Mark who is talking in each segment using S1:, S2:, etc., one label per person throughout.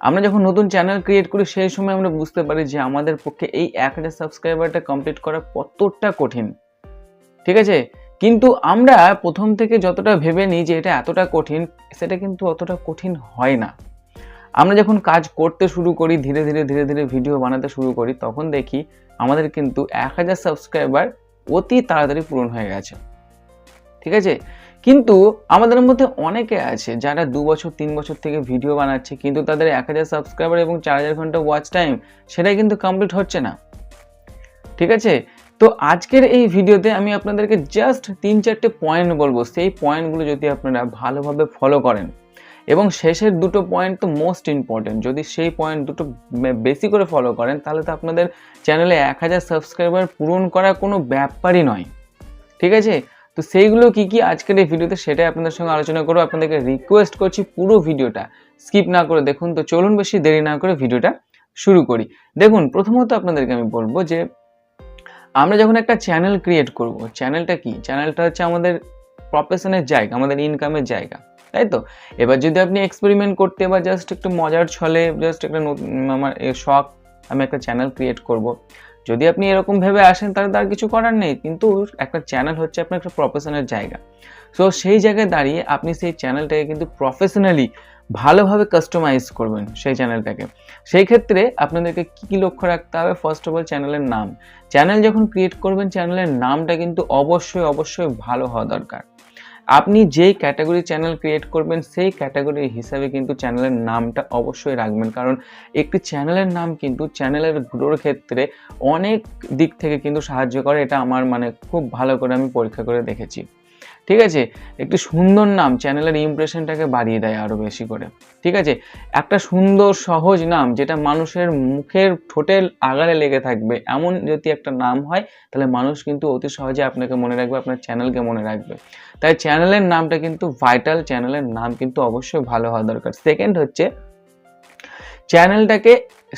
S1: আমরা যখন নতুন চ্যানেল ক্রিয়েট করি, সেই সময় আমরা বুঝতে পারি যে আমাদের পক্ষে এই এক হাজার সাবস্ক্রাইবারটা কমপ্লিট করা কতটা কঠিন। ঠিক আছে? কিন্তু আমরা প্রথম থেকে যতটা ভেবে নিই যে এটা এতটা কঠিন, সেটা কিন্তু অতটা কঠিন হয় না। আমরা যখন কাজ করতে শুরু করি, ধীরে ধীরে ধীরে ধীরে ভিডিও বানাতে শুরু করি, তখন দেখি আমাদের কিন্তু এক হাজার সাবস্ক্রাইবার অতি তাড়াতাড়ি পূরণ হয়ে গেছে। ঠিক আছে? কিন্তু আমাদের মধ্যে অনেকে আছে যারা দু বছর, তিন বছর থেকে ভিডিও বানাচ্ছে, কিন্তু তাদের এক হাজার সাবস্ক্রাইবার এবং চার হাজার ঘণ্টা ওয়াচ টাইম সেটাই কিন্তু কমপ্লিট হচ্ছে না। ঠিক আছে? তো আজকের এই ভিডিওতে আমি আপনাদেরকে জাস্ট তিন চারটে পয়েন্ট বলব। সেই পয়েন্টগুলো যদি আপনারা ভালোভাবে ফলো করেন। এবং শেষের দুটো পয়েন্ট তো মোস্ট ইম্পর্টেন্ট যদি সেই পয়েন্ট দুটো বেশি করে ফলো করেন, তাহলে তো আপনাদের চ্যানেলে এক হাজার সাবস্ক্রাইবার পূরণ করা কোনো ব্যাপারই নয়। ঠিক আছে? তো সেইগুলো কি কি আজকের এই ভিডিওতে সেটাই আপনাদের সঙ্গে আলোচনা করব। আপনাদেরকে রিকোয়েস্ট করছি পুরো ভিডিওটা স্কিপ না করে দেখুন। তো চলুন বেশি দেরি না করে ভিডিওটা শুরু করি। দেখুন, প্রথমত আপনাদেরকে আমি বলব যে, আমরা যখন একটা চ্যানেল ক্রিয়েট করব চ্যানেলটা কি? চ্যানেলটা হচ্ছে আমাদের প্রফেশনের জায়গা, আমাদের ইনকামের জায়গা, তাই তো? এবার যদি আপনি এক্সপেরিমেন্ট করতে বা জাস্ট একটু মজার ছলে জাস্ট একটা আমার শখ, আমি একটা চ্যানেল ক্রিয়েট করব। যদি আপনি এরকম ভেবে আসেন, তাহলে তার কিছু করার নেই। কিন্তু একটা চ্যানেল হচ্ছে আপনার একটা প্রফেশনের জায়গা। সো সেই জায়গায় দাঁড়িয়ে আপনি সেই চ্যানেলটাকে কিন্তু প্রফেশনালি ভালোভাবে কাস্টমাইজ করবেন সেই চ্যানেলটাকে সেই ক্ষেত্রে আপনাদেরকে কী কী লক্ষ্য রাখতে হবে? ফার্স্ট অফ অল চ্যানেলের নাম। চ্যানেল যখন ক্রিয়েট করবেন চ্যানেলের নামটা কিন্তু অবশ্যই অবশ্যই ভালো হওয়া দরকার। আপনি যেই ক্যাটাগরি চ্যানেল ক্রিয়েট করবেন, সেই ক্যাটাগরি হিসাবে কিন্তু চ্যানেলের নামটা অবশ্যই রাখবেন। কারণ একটি চ্যানেলের নাম কিন্তু চ্যানেলের গ্রোর ক্ষেত্রে অনেক দিক থেকে কিন্তু সাহায্য করে। এটা আমার মানে খুব ভালো করে আমি পরীক্ষা করে দেখেছি। ঠিক আছে? একটি সুন্দর নাম চ্যানেলের ইমপ্রেশনটাকে বাড়িয়ে দেয় আরও বেশি করে। ঠিক আছে? একটা সুন্দর, সহজ নাম যেটা মানুষের মুখের ঠোঁটের আগালে লেগে থাকবে, এমন যদি একটা নাম হয়, তাহলে মানুষ কিন্তু অতি সহজে আপনাকে মনে রাখবে, আপনার চ্যানেলকে মনে রাখবে। তাই চ্যানেলের নামটা কিন্তু ভাইটাল চ্যানেলের নাম কিন্তু অবশ্যই ভালো হওয়া দরকার। সেকেন্ড হচ্ছে চ্যানেলটাকে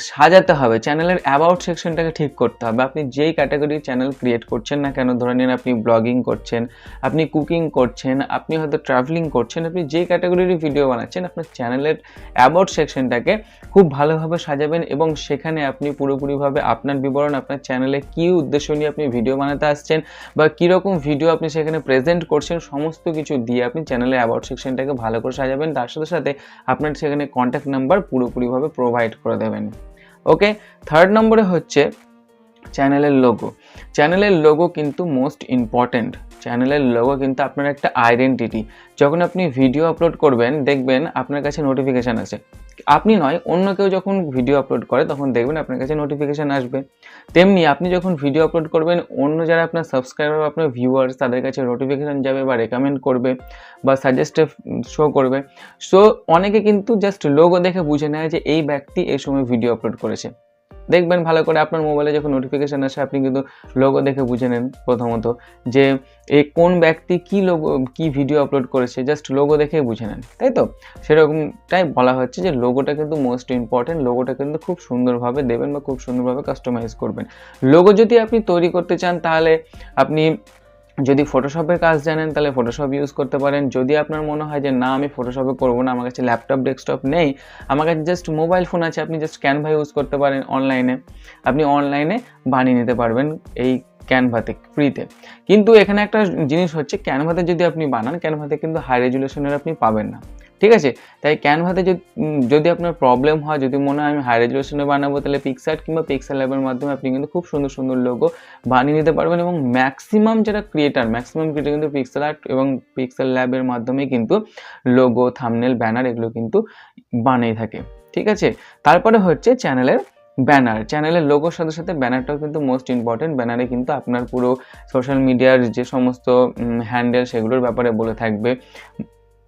S1: সাজাতে হবে। চ্যানেলের অ্যাবাউট সেকশনটাকে ঠিক করতে হবে। আপনি যেই ক্যাটাগরির চ্যানেল ক্রিয়েট করছেন না কেন, ধরে নিন আপনি ব্লগিং করছেন, আপনি কুকিং করছেন, আপনি হয়তো ট্রাভেলিং করছেন, আপনি যেই ক্যাটাগরির ভিডিও বানাচ্ছেন, আপনার চ্যানেলের অ্যাবাউট সেকশনটাকে খুব ভালোভাবে সাজাবেন এবং সেখানে আপনি পুরোপুরিভাবে আপনার বিবরণ, আপনার চ্যানেলে কী উদ্দেশ্য নিয়ে আপনি ভিডিও বানাতে আসছেন বা কীরকম ভিডিও আপনি সেখানে প্রেজেন্ট করছেন, সমস্ত কিছু দিয়ে আপনি চ্যানেলে অ্যাবাউট সেকশনটাকে ভালো করে সাজাবেন। তার সাথে সাথে আপনার সেখানে কন্ট্যাক্ট নাম্বার পুরোপুরিভাবে প্রোভাইড করে দেবেন। ওকে থার্ড নম্বরে হচ্ছে চ্যানেলের লোগো চ্যানেলের লোগো কিন্তু মোস্ট ইম্পর্ট্যান্ট চ্যানেলের লোগো কিন্তু আপনার একটা আইডেন্টিটি যখন আপনি ভিডিও আপলোড করবেন, দেখবেন আপনার কাছে নোটিফিকেশান আসে। আপনি নয়, অন্য কেউ যখন ভিডিও আপলোড করে, তখন দেখবেন আপনার কাছে নোটিফিকেশান আসবে। তেমনি আপনি যখন ভিডিও আপলোড করবেন, অন্য যারা আপনার সাবস্ক্রাইবার আপনার ভিউয়ার্স তাদের কাছে নোটিফিকেশান যাবে বা রেকমেন্ড করবে বা সাজেস্টে শো করবে। সো অনেকে কিন্তু জাস্ট লোগো দেখে বুঝে নেয় যে এই ব্যক্তি এই সময় ভিডিও আপলোড করেছে। দেখবেন ভালো করে আপনার মোবাইলে যখন নোটিফিকেশান আসে, আপনি কিন্তু লোগো দেখে বুঝে নেন প্রথমত যে এই কোন ব্যক্তি কি লোগো কি ভিডিও আপলোড করেছে জাস্ট লোগো দেখে বুঝে নেন, তাই তো? সেরকমটাই বলা হচ্ছে যে লোগোটা কিন্তু মোস্ট ইম্পর্টেন্ট লোগোটা কিন্তু খুব সুন্দরভাবে দেবেন বা খুব সুন্দরভাবে কাস্টমাইজ করবেন। লোগো যদি আপনি তৈরি করতে চান, তাহলে আপনি যদি ফটোশপের কাজ জানেন, তাহলে ফটোশপ ইউজ করতে পারেন। যদি আপনার মনে হয় যে, না, আমি ফটোশপে করব না, আমার কাছে ল্যাপটপ ডেস্কটপ নেই, আমার কাছে জাস্ট মোবাইল ফোন আছে, আপনি জাস্ট ক্যানভা ইউজ করতে পারেন অনলাইনে আপনি অনলাইনে বানিয়ে নিতে পারবেন এই ক্যানভাতে ফ্রিতে কিন্তু এখানে একটা জিনিস হচ্ছে ক্যানভাতে যদি আপনি বানান ক্যানভাতে কিন্তু হাই রেজুলেশনের আপনি পাবেন না। ঠিক আছে? তাই ক্যানভাতে যদি যদি আপনার প্রবলেম হয়, যদি মনে হয় আমি হাই রেজুলেশনে বানাবো, তাহলে পিক্সার্ট কিংবা পিক্সেল ল্যাবের মাধ্যমে আপনি কিন্তু খুব সুন্দর সুন্দর লোগো বানিয়ে নিতে পারবেন এবং ম্যাক্সিমাম যারা ক্রিয়েটার ম্যাক্সিমাম ক্রিয়েটার কিন্তু পিক্সেল আর্ট এবং পিক্সেল ল্যাবের মাধ্যমে কিন্তু লোগো থামনেল ব্যানার এগুলো কিন্তু বানিয়ে থাকে। ঠিক আছে? তারপরে হচ্ছে চ্যানেলের ব্যানার চ্যানেলের লোগোর সাথে সাথে ব্যানারটাও কিন্তু মোস্ট ইম্পর্টেন্ট ব্যানারে কিন্তু আপনার পুরো সোশ্যাল মিডিয়ার যে সমস্ত হ্যান্ডেল সেগুলোর ব্যাপারে বলে থাকবে।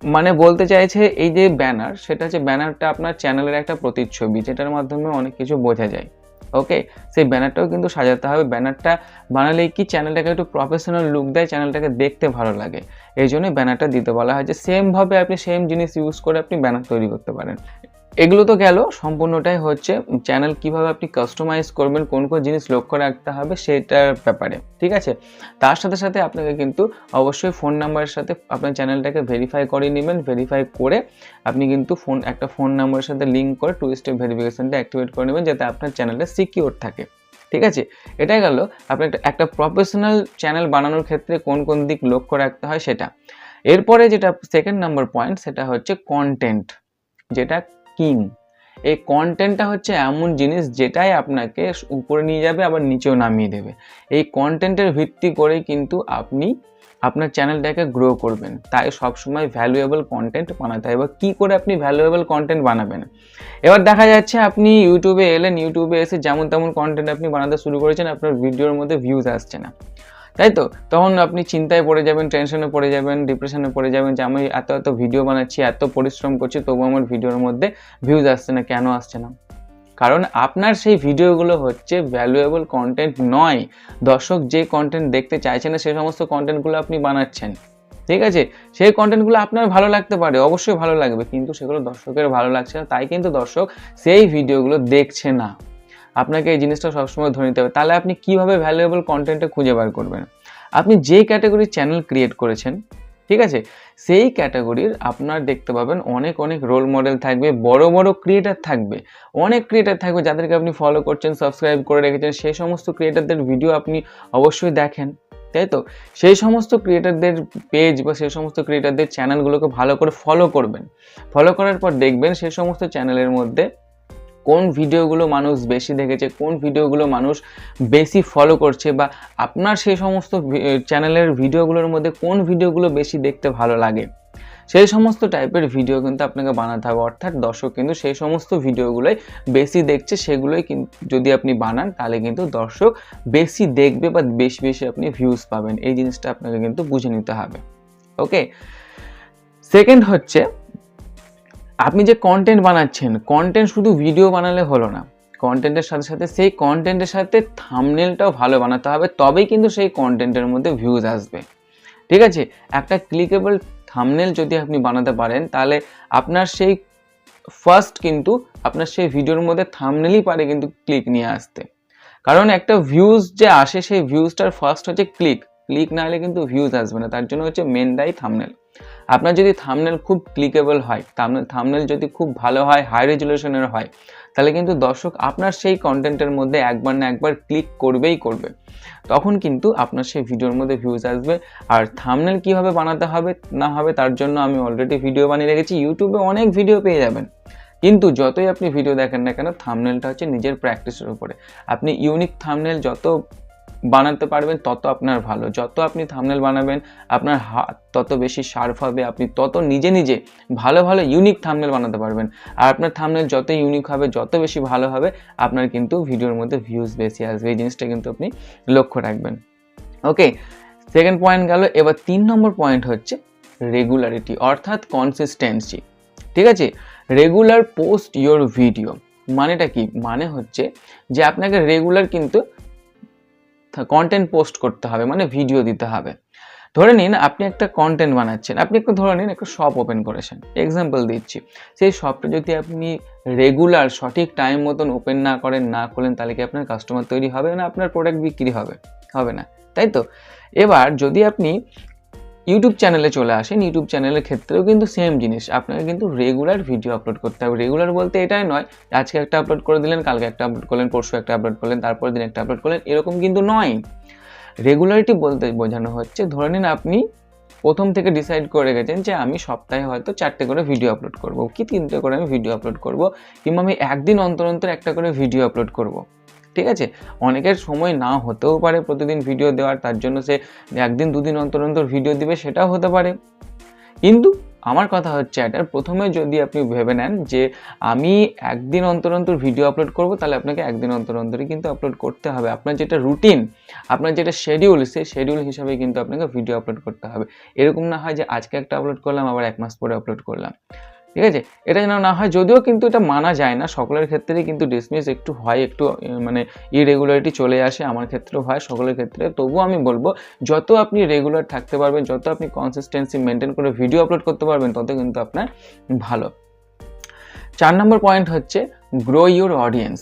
S1: মানে বলতে চাইছে এই যে ব্যানার, সেটা হচ্ছে ব্যানারটা আপনার চ্যানেলের একটা প্রতিচ্ছবি, যেটার মাধ্যমে অনেক কিছু বোঝা যায়। ওকে? সেই ব্যানারটাও কিন্তু সাজাতে হবে। ব্যানারটা বানালেই কি চ্যানেলটাকে একটু প্রফেশনাল লুক দেয়, চ্যানেলটাকে দেখতে ভালো লাগে। এই জন্যই ব্যানারটা দিতে বলা হয় যে সেমভাবে আপনি সেম জিনিস ইউজ করে আপনি ব্যানার তৈরি করতে পারেন। এগুলো তো গেল, সম্পূর্ণটাই হচ্ছে চ্যানেল কীভাবে আপনি কাস্টমাইজ করবেন, কোন কোন জিনিস লক্ষ্য রাখতে হবে সেটার ব্যাপারে, ঠিক আছে? তার সাথে সাথে আপনাকে কিন্তু অবশ্যই ফোন নাম্বারের সাথে আপনার চ্যানেলটাকে ভেরিফাই করে নেবেন ভেরিফাই করে আপনি কিন্তু ফোন একটা ফোন নাম্বারের সাথে লিঙ্ক করে টু স্টেপ ভেরিফিকেশনটা অ্যাক্টিভেট করে নেবেন যাতে আপনার চ্যানেলটা সিকিওর থাকে, ঠিক আছে? এটাই গেল, আপনি একটা একটা প্রফেশনাল চ্যানেল বানানোর ক্ষেত্রে কোন কোন দিক লক্ষ্য রাখতে হয় সেটা। এরপরে যেটা সেকেন্ড নাম্বার পয়েন্ট সেটা হচ্ছে কন্টেন্ট যেটা কিং। এই কন্টেন্টটা হচ্ছে এমন জিনিস যেটাই আপনাকে উপরে নিয়ে যাবে, আবার নিচেও নামিয়ে দেবে। এই কন্টেন্টের ভিত্তি করেই কিন্তু আপনি আপনার চ্যানেলটাকে গ্রো করবেন। তাই সবসময় ভ্যালুয়েবল কন্টেন্ট বানাতে হয়। এবার কী করে আপনি ভ্যালুয়েবল কন্টেন্ট বানাবেন? এবার দেখা যাচ্ছে আপনি ইউটিউবে এলেন ইউটিউবে এসে যেমন তেমন কন্টেন্ট আপনি বানাতে শুরু করেছেন, আপনার ভিডিওর মধ্যে ভিউজ আসছে না। তাই তো তখন আপনি চিন্তায় পড়ে যাবেন টেনশনে পড়ে যাবেন ডিপ্রেশনে পড়ে যাবেন যে, আমি এত এত ভিডিও বানাচ্ছি, এত পরিশ্রম করছি তবু আমার ভিডিওর মধ্যে ভিউজ আসছে না, কেন আসছে না? কারণ আপনার সেই ভিডিওগুলো হচ্ছে ভ্যালুয়েবল কন্টেন্ট নয়। দর্শক যে কন্টেন্ট দেখতে চাইছে না সেই সমস্ত কন্টেন্টগুলো আপনি বানাচ্ছেন। ঠিক আছে? সেই কন্টেন্টগুলো আপনার ভালো লাগতে পারে, অবশ্যই ভালো লাগবে, কিন্তু সেগুলো দর্শকের ভালো লাগছে না, তাই কিন্তু দর্শক সেই ভিডিওগুলো দেখছে না। আপনাকে এই জিনিসটা সবসময় ধরে নিতে হবে। তাহলে আপনি কীভাবে ভ্যালুয়েবল কন্টেন্টটা খুঁজে বার করবেন? আপনি যে ক্যাটাগরির চ্যানেল ক্রিয়েট করেছেন, ঠিক আছে? সেই ক্যাটাগরির আপনার দেখতে পাবেন অনেক অনেক রোল মডেল থাকবে, বড় বড় ক্রিয়েটার থাকবে। অনেক ক্রিয়েটার থাকবে যাদেরকে আপনি ফলো করছেন সাবস্ক্রাইব করে রেখেছেন। সেই সমস্ত ক্রিয়েটারদের ভিডিও আপনি অবশ্যই দেখেন, তাই তো? সেই সমস্ত ক্রিয়েটারদের পেজ বা সেই সমস্ত ক্রিয়েটারদের চ্যানেলগুলোকে ভালো করে ফলো করবেন। ফলো করার পর দেখবেন সেই সমস্ত চ্যানেলের মধ্যে কোন ভিডিওগুলো মানুষ বেশি দেখেছে, কোন ভিডিওগুলো মানুষ বেশি ফলো করছে বা আপনার সেই সমস্ত চ্যানেলের ভিডিওগুলোর মধ্যে কোন ভিডিওগুলো বেশি দেখতে ভালো লাগে? সেই সমস্ত টাইপের ভিডিও কিন্তু আপনাকে বানাতে হবে। অর্থাৎ দর্শক কিন্তু সেই সমস্ত ভিডিওগুলোই বেশি দেখছে, সেগুলোই কিন্তু যদি আপনি বানান তাহলে কিন্তু দর্শক বেশি দেখবে বা বেশি বেশি আপনি ভিউজ পাবেন। এই জিনিসটা আপনাকে কিন্তু বুঝে নিতে হবে। ওকে সেকেন্ড হচ্ছে আপনি যে কন্টেন্ট বানাচ্ছেন কন্টেন্ট শুধু ভিডিও বানালে হলো না। কন্টেন্টের সাথে সাথে সেই কন্টেন্টের সাথে থামনেলটাও ভালো বানাতে হবে, তবেই কিন্তু সেই কন্টেন্টের মধ্যে ভিউজ আসবে। ঠিক আছে? একটা ক্লিকেবল থামনেল যদি আপনি বানাতে পারেন, তাহলে আপনার সেই ফার্স্ট কিন্তু আপনার সেই ভিডিওর মধ্যে থামনেলই পারে কিন্তু ক্লিক নিয়ে আসতে। কারণ একটা ভিউজ যে আসে, সেই ভিউজটার ফার্স্ট হচ্ছে ক্লিক ক্লিক না হলে কিন্তু ভিউজ আসবে না, তার জন্য হচ্ছে মেন মেনটাই থামনেল আপনার যদি থামনেল খুব ক্লিকেবল হয় থামনেল থামনেল যদি খুব ভালো হয় হাই রেজুলেশনের হয়, তাহলে কিন্তু দর্শক আপনার সেই কন্টেন্টের মধ্যে একবার না একবার ক্লিক করবেই করবে। তখন কিন্তু আপনার সেই ভিডিওর মধ্যে ভিউজ আসবে। আর থামনেল কীভাবে বানাতে হবে, না হবে, তার জন্য আমি অলরেডি ভিডিও বানিয়ে রেখেছি। ইউটিউবে অনেক ভিডিও পেয়ে যাবেন। কিন্তু যতই আপনি ভিডিও দেখেন না কেন থামনেলটা হচ্ছে নিজের প্র্যাকটিসের উপরে। আপনি ইউনিক থামনেল যত বানাতে পারবেন, তত আপনার ভালো। যত আপনি থামনেল বানাবেন, আপনার হাত তত বেশি শার্প হবে, আপনি তত নিজে নিজে ভালো ভালো ইউনিক থামনেল বানাতে পারবেন। আর আপনার থামনেল যত ইউনিক হবে, যত বেশি ভালো হবে, আপনার কিন্তু ভিডিওর মধ্যে ভিউজ বেশি আসবে। এই জিনিসটা কিন্তু আপনি লক্ষ্য রাখবেন। ওকে সেকেন্ড পয়েন্ট গেল, এবার তিন নম্বর পয়েন্ট হচ্ছে রেগুলারিটি অর্থাৎ কনসিস্টেন্সি ঠিক আছে? রেগুলার পোস্ট ইয়োর ভিডিও মানেটা কি? মানে হচ্ছে যে আপনাকে রেগুলার কিন্তু কন্টেন্ট পোস্ট করতে হবে মানে ভিডিও দিতে হবে। ধরে নিন আপনি একটা কন্টেন্ট বানাচ্ছেন, আপনি একটু ধরে নিন একটা শপ ওপেন করেছেন। এক্সাম্পল দিচ্ছি, সেই শপটা যদি আপনি রেগুলার সঠিক টাইম মতন ওপেন না করেন, না করলেন তাহলে কি আপনার কাস্টমার তৈরি হবে না, আপনার প্রোডাক্ট বিক্রি হবে হবে না, তাই তো? এবার যদি আপনি ইউটিউব চ্যানেলে চলে আসেন। ইউটিউব চ্যানেলের ক্ষেত্রেও কিন্তু সেম জিনিস। আপনাকে কিন্তু রেগুলার ভিডিও আপলোড করতে হবে। রেগুলার বলতে এটাই নয়, আজকে একটা আপলোড করে দিলেন, কালকে একটা আপলোড করলেন, পরশু একটা আপলোড করলেন তারপর দিন একটা আপলোড করলেন, এরকম কিন্তু নয়। রেগুলারিটি বলতে বোঝানো হচ্ছে, ধরে নিন আপনি প্রথম থেকে ডিসাইড করে গেছেন যে আমি সপ্তাহে হয়তো চারটে করে ভিডিও আপলোড করব। কি তিনটে করে আমি ভিডিও আপলোড করব? কিংবা আমি একদিন অন্তর অন্তর একটা করে ভিডিও আপলোড করব। ঠিক আছে? অনেকের সময় না হতেও পারে প্রতিদিন ভিডিও দেওয়ার, তার জন্য সে একদিন দুদিন অন্তর অন্তর ভিডিও দিবে, সেটাও হতে পারে। কিন্তু আমার কথা হচ্ছে, এটার প্রথমে যদি আপনি ভেবে নেন যে আমি একদিন অন্তর অন্তর ভিডিও আপলোড করব, তাহলে আপনাকে একদিন অন্তর অন্তরই কিন্তু আপলোড করতে হবে। আপনার যেটা রুটিন আপনার যেটা শেডিউল সেই শেডিউল হিসাবে কিন্তু আপনাকে ভিডিও আপলোড করতে হবে। এরকম না হয় যে আজকে একটা আপলোড করলাম, আবার এক মাস পরে আপলোড করলাম। ঠিক আছে? এটা যেন না হয়, যদিও কিন্তু এটা মানা যায় না, সকলের ক্ষেত্রেই কিন্তু ডিসমিস একটু হয়, একটু মানে ইরেগুলারিটি চলে আসে আমার ক্ষেত্রেও হয়, সকলের ক্ষেত্রে। তবুও আমি বলব, যত আপনি রেগুলার থাকতে পারবেন, যত আপনি কনসিস্টেন্সি মেনটেন করে ভিডিও আপলোড করতে পারবেন, তত কিন্তু আপনার ভালো। চার নম্বর পয়েন্ট হচ্ছে গ্রো ইউর অডিয়েন্স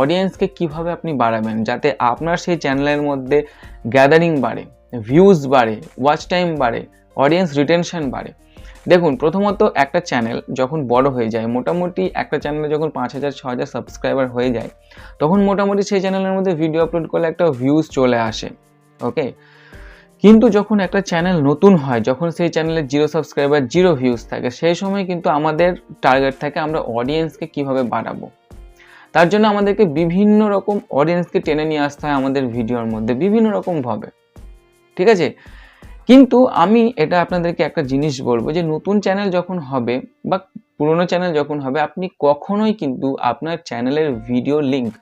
S1: অডিয়েন্সকে কীভাবে আপনি বাড়াবেন? যাতে আপনার সেই চ্যানেলের মধ্যে গ্যাদারিং বাড়ে ভিউজ বাড়ে ওয়াচ টাইম বাড়ে অডিয়েন্স রিটেনশন বাড়ে। দেখুন, প্রথমত একটা চ্যানেল যখন বড় হয়ে যায়, মোটামুটি একটা চ্যানেলে যখন পাঁচ হাজার, ছ হাজার সাবস্ক্রাইবার হয়ে যায়, তখন মোটামুটি সেই চ্যানেলের মধ্যে ভিডিও আপলোড করলে একটা ভিউজ চলে আসে ওকে কিন্তু যখন একটা চ্যানেল নতুন হয়, যখন সেই চ্যানেলে জিরো সাবস্ক্রাইবার জিরো ভিউজ থাকে, সেই সময় কিন্তু আমাদের টার্গেট থাকে আমরা অডিয়েন্সকে কীভাবে বাড়াবো? তার জন্য আমাদেরকে বিভিন্ন রকম অডিয়েন্সকে টেনে নিয়ে আসতে হয় আমাদের ভিডিওর মধ্যে, বিভিন্ন রকমভাবে ঠিক আছে? কিন্তু আমি এটা আপনাদেরকে একটা জিনিস বলব যে নতুন চ্যানেল যখন হবে বা পুরনো চ্যানেল যখন হবে, আপনি কখনোই কিন্তু আপনার চ্যানেলের ভিডিও লিঙ্ক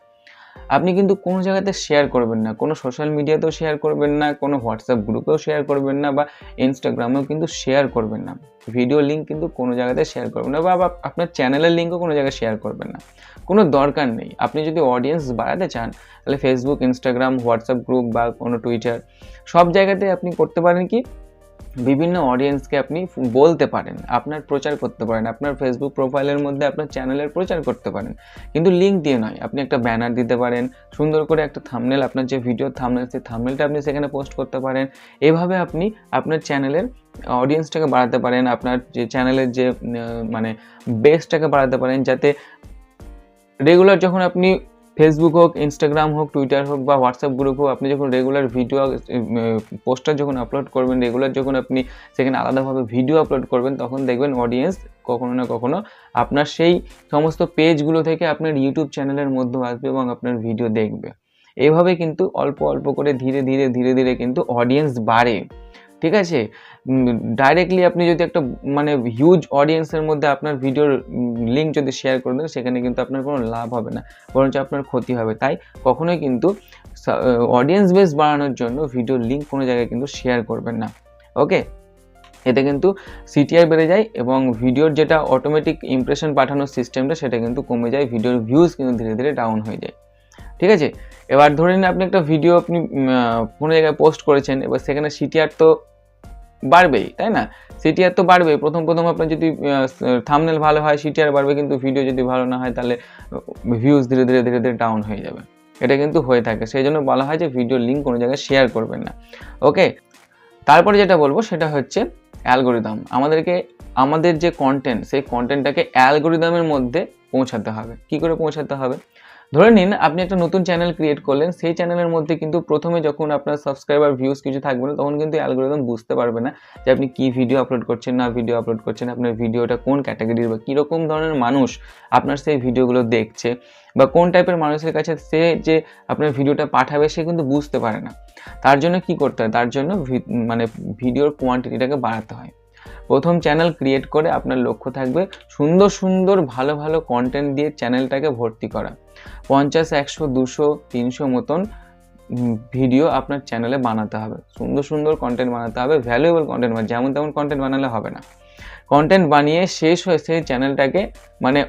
S1: আপনি কিন্তু কোনো জায়গাতে শেয়ার করবেন না। কোনো সোশ্যাল মিডিয়াতেও শেয়ার করবেন না, কোনো হোয়াটসঅ্যাপ গ্রুপেও শেয়ার করবেন না বা ইনস্টাগ্রামেও কিন্তু শেয়ার করবেন না। ভিডিও লিঙ্ক কিন্তু কোনো জায়গাতে শেয়ার করবেন না বা আপনার চ্যানেলের লিঙ্কও কোনো জায়গায় শেয়ার করবেন না। কোনো দরকার নেই। আপনি যদি অডিয়েন্স বাড়াতে চান, তাহলে ফেসবুক ইনস্টাগ্রাম হোয়াটসঅ্যাপ গ্রুপ বা কোনো টুইটার সব জায়গাতে আপনি করতে পারেন কি? বিভিন্ন অডিয়েন্সকে আপনি বলতে পারেন, আপনার প্রচার করতে পারেন, আপনার ফেসবুক প্রোফাইলের মধ্যে আপনার চ্যানেলের প্রচার করতে পারেন। কিন্তু লিঙ্ক দিয়ে নয়, আপনি একটা ব্যানার দিতে পারেন, সুন্দর করে একটা থামনেল আপনার যে ভিডিও থামনেল সেই থামনেলটা আপনি সেখানে পোস্ট করতে পারেন। এভাবে আপনি আপনার চ্যানেলের অডিয়েন্সটাকে বাড়াতে পারেন, আপনার যে চ্যানেলের যে মানে বেসটাকে বাড়াতে পারেন, যাতে রেগুলার যখন আপনি ফেসবুক হোক ইনস্টাগ্রাম হোক টুইটার হোক বা হোয়াটসঅ্যাপ গ্রুপ হোক, আপনি যখন রেগুলার ভিডিও পোস্টার যখন আপলোড করবেন রেগুলার যখন আপনি সেখানে আলাদাভাবে ভিডিও আপলোড করবেন, তখন দেখবেন অডিয়েন্স কখনো না কখনো আপনার সেই সমস্ত পেজগুলো থেকে আপনার ইউটিউব চ্যানেলের মধ্যে আসবে এবং আপনার ভিডিও দেখবে। এভাবে কিন্তু অল্প অল্প করে ধীরে ধীরে ধীরে ধীরে কিন্তু অডিয়েন্স বাড়ে। ঠিক আছে? ডাইরেক্টলি আপনি যদি একটা মানে হিউজ অডিয়েন্সের মধ্যে আপনার ভিডিওর লিঙ্ক যদি শেয়ার করে দেন, সেখানে কিন্তু আপনার কোনো লাভ হবে না। বরঞ্চ আপনার ক্ষতি হবে। তাই কখনোই কিন্তু অডিয়েন্স বেস বাড়ানোর জন্য ভিডিওর লিঙ্ক কোনো জায়গায় কিন্তু শেয়ার করবেন না। ওকে এতে কিন্তু সিটিআর বেড়ে যায় এবং ভিডিওর যেটা অটোমেটিক ইমপ্রেশন পাঠানোর সিস্টেমটা সেটা কিন্তু কমে যায়। ভিডিওর ভিউজ কিন্তু ধীরে ধীরে ডাউন হয়ে যায়। ঠিক আছে? এবার ধরে নিন আপনি একটা ভিডিও আপনি কোনো জায়গায় পোস্ট করেছেন, এবার সেখানে সিটিআর তো বাড়বেই, তাই না? সিটিআর তো বাড়বেই। প্রথম প্রথম আপনার যদি থামনেল ভালো হয় সিটিআর বাড়বে, কিন্তু ভিডিও যদি ভালো না হয়, তাহলে ভিউজ ধীরে ধীরে ধীরে ধীরে ডাউন হয়ে যাবে। এটা কিন্তু হয়ে থাকে। সেই জন্য বলা হয় যে ভিডিও লিঙ্ক কোনো জায়গায় শেয়ার করবেন না। ওকে তারপরে যেটা বলব, সেটা হচ্ছে অ্যালগোরিদম আমাদেরকে, আমাদের যে কন্টেন্ট সেই কন্টেন্টটাকে অ্যালগোরিদমের মধ্যে পৌঁছাতে হবে। কি করে পৌঁছাতে হবে? ধরে নিন, আপনি একটা নতুন চ্যানেল ক্রিয়েট করলেন, সেই চ্যানেলের মধ্যে কিন্তু প্রথমে যখন আপনার সাবস্ক্রাইবার ভিউজ কিছু থাকবে না, তখন কিন্তু অ্যালগোরিদম বুঝতে পারবে না যে আপনি কি ভিডিও আপলোড করছেন, না ভিডিও আপলোড করছেন, আপনার ভিডিওটা কোন ক্যাটাগরির বা কীরকম ধরনের মানুষ আপনার সেই ভিডিওগুলো দেখছে বা কোন টাইপের মানুষের কাছে সে যে আপনার ভিডিওটা পাঠাবে, সে কিন্তু বুঝতে পারে না। তার জন্য কি করতে হয়? তার জন্য মানে ভিডিওর কোয়ান্টিটিটাকে বাড়াতে হয়। প্রথম চ্যানেল ক্রিয়েট করে আপনার লক্ষ্য থাকবে সুন্দর সুন্দর ভালো ভালো কন্টেন্ট দিয়ে চ্যানেলটাকে ভর্তি করা। পঞ্চাশ, একশো, দুশো, তিনশো মতন ভিডিও আপনার চ্যানেলে বানাতে হবে। সুন্দর সুন্দর কন্টেন্ট বানাতে হবে ভ্যালুয়েবল কন্টেন্ট যেমন তেমন কন্টেন্ট বানালে হবে না। কন্টেন্ট বানিয়ে শেষ হয়ে সেই চ্যানেলটাকে মানে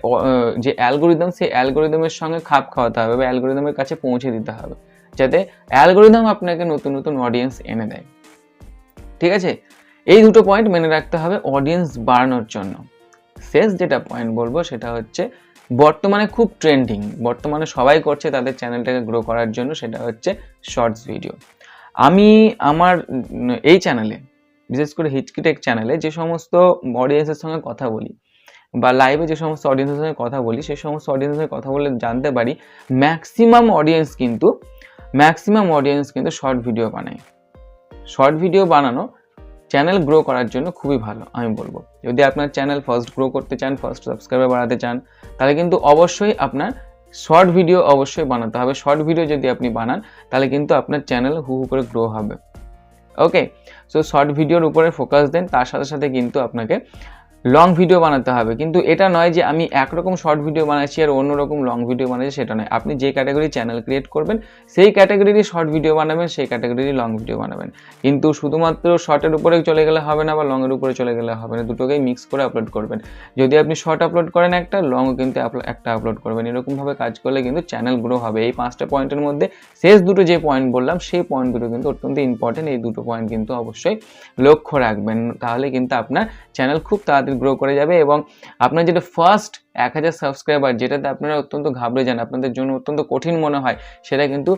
S1: যে অ্যালগোরিদম সেই অ্যালগোরিদমের সঙ্গে খাপ খাওয়াতে হবে বা অ্যালগোরিদমের কাছে পৌঁছে দিতে হবে, যাতে অ্যালগোরিদম আপনাকে নতুন নতুন অডিয়েন্স এনে দেয়। ঠিক আছে? এই দুটো পয়েন্ট মেনে রাখতে হবে অডিয়েন্স বাড়ানোর জন্য। শেষ যেটা পয়েন্ট বলব সেটা হচ্ছে বর্তমানে খুব ট্রেন্ডিং। বর্তমানে সবাই করছে তাদের চ্যানেলটাকে গ্রো করার জন্য, সেটা হচ্ছে শর্টস ভিডিও আমি আমার এই চ্যানেলে বিশেষ করে হিচকিটেক চ্যানেলে যে সমস্ত অডিয়েন্সের সঙ্গে কথা বলি বা লাইভে যে সমস্ত অডিয়েন্সের সঙ্গে কথা বলি সেই সমস্ত অডিয়েন্সের সঙ্গে কথা বলে জানতে পারি ম্যাক্সিমাম অডিয়েন্স কিন্তু ম্যাক্সিমাম অডিয়েন্স কিন্তু শর্ট ভিডিও বানায়। শর্ট ভিডিও বানানো চ্যানেল গ্রো করার জন্য খুবই ভালো, আমি বলব। যদি আপনার চ্যানেল ফার্স্ট গ্রো করতে চান ফার্স্ট সাবস্ক্রাইবার বাড়াতে চান, তাহলে কিন্তু অবশ্যই আপনার শর্ট ভিডিও অবশ্যই বানাতে হবে। শর্ট ভিডিও যদি আপনি বানান, তাহলে কিন্তু আপনার চ্যানেল হু হু করে গ্রো হবে। ওকে সো শর্ট ভিডিওর উপরে ফোকাস দেন, তার সাথে সাথে কিন্তু আপনাকে লং ভিডিও বানাতে হবে। কিন্তু এটা নয় যে আমি একরকম শর্ট ভিডিও বানাচ্ছি আর অন্যরকম লং ভিডিও বানাচ্ছি, সেটা নয়। আপনি যে ক্যাটাগরি চ্যানেল ক্রিয়েট করবেন, সেই ক্যাটাগরিরই শর্ট ভিডিও বানাবেন, সেই ক্যাটাগরির লং ভিডিও বানাবেন। কিন্তু শুধুমাত্র শর্টের উপরে চলে গেলে হবে না বা লংয়ের উপরে চলে গেলে হবে না, দুটোকেই মিক্স করে আপলোড করবেন। যদি আপনি শর্ট আপলোড করেন একটা লংও কিন্তু একটা আপলোড করবেন। এরকমভাবে কাজ করলে কিন্তু চ্যানেল গ্রো হবে। এই পাঁচটা পয়েন্টের মধ্যে শেষ দুটো যে পয়েন্ট বললাম, সেই পয়েন্ট দুটো কিন্তু অত্যন্ত ইম্পর্টেন্ট এই দুটো পয়েন্ট কিন্তু অবশ্যই লক্ষ্য রাখবেন। তাহলে কিন্তু আপনার চ্যানেল খুব তাড়াতাড়ি গ্রো করে যাবে এবং আপনার যেটা ফার্স্ট এক হাজার সাবস্ক্রাইবার যেটাতে আপনারা অত্যন্ত ঘাবড়ে যান, আপনাদের জন্য অত্যন্ত কঠিন মনে হয়, সেটা কিন্তু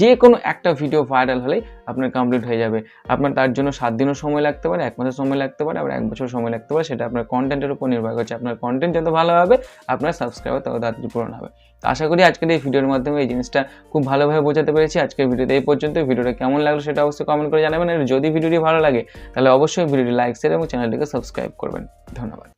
S1: যে কোনো একটা ভিডিও ভাইরাল হলেই আপনার কমপ্লিট হয়ে যাবে। আপনার তার জন্য সাত দিনও সময় লাগতে পারে, এক মাসের সময় লাগতে পারে, আবার এক বছর সময় লাগতে পারে, সেটা আপনার কন্টেন্টের উপর নির্ভর করছে। আপনার কন্টেন্ট যত ভালো হবে, আপনার সাবস্ক্রাইবার তত তাড়াতাড়ি পূরণ হবে। তো আশা করি আজকের এই ভিডিওর মাধ্যমে এই জিনিসটা খুব ভালোভাবে বোঝাতে পেরেছি। আজকের ভিডিওতে এই পর্যন্ত। ভিডিওটা কেমন লাগল সেটা অবশ্যই কমেন্ট করে জানাবেন। আর যদি ভিডিওটি ভালো লাগে, তাহলে অবশ্যই ভিডিওটি লাইক শেয়ার এবং চ্যানেলটিকে সাবস্ক্রাইব করবেন। ধন্যবাদ।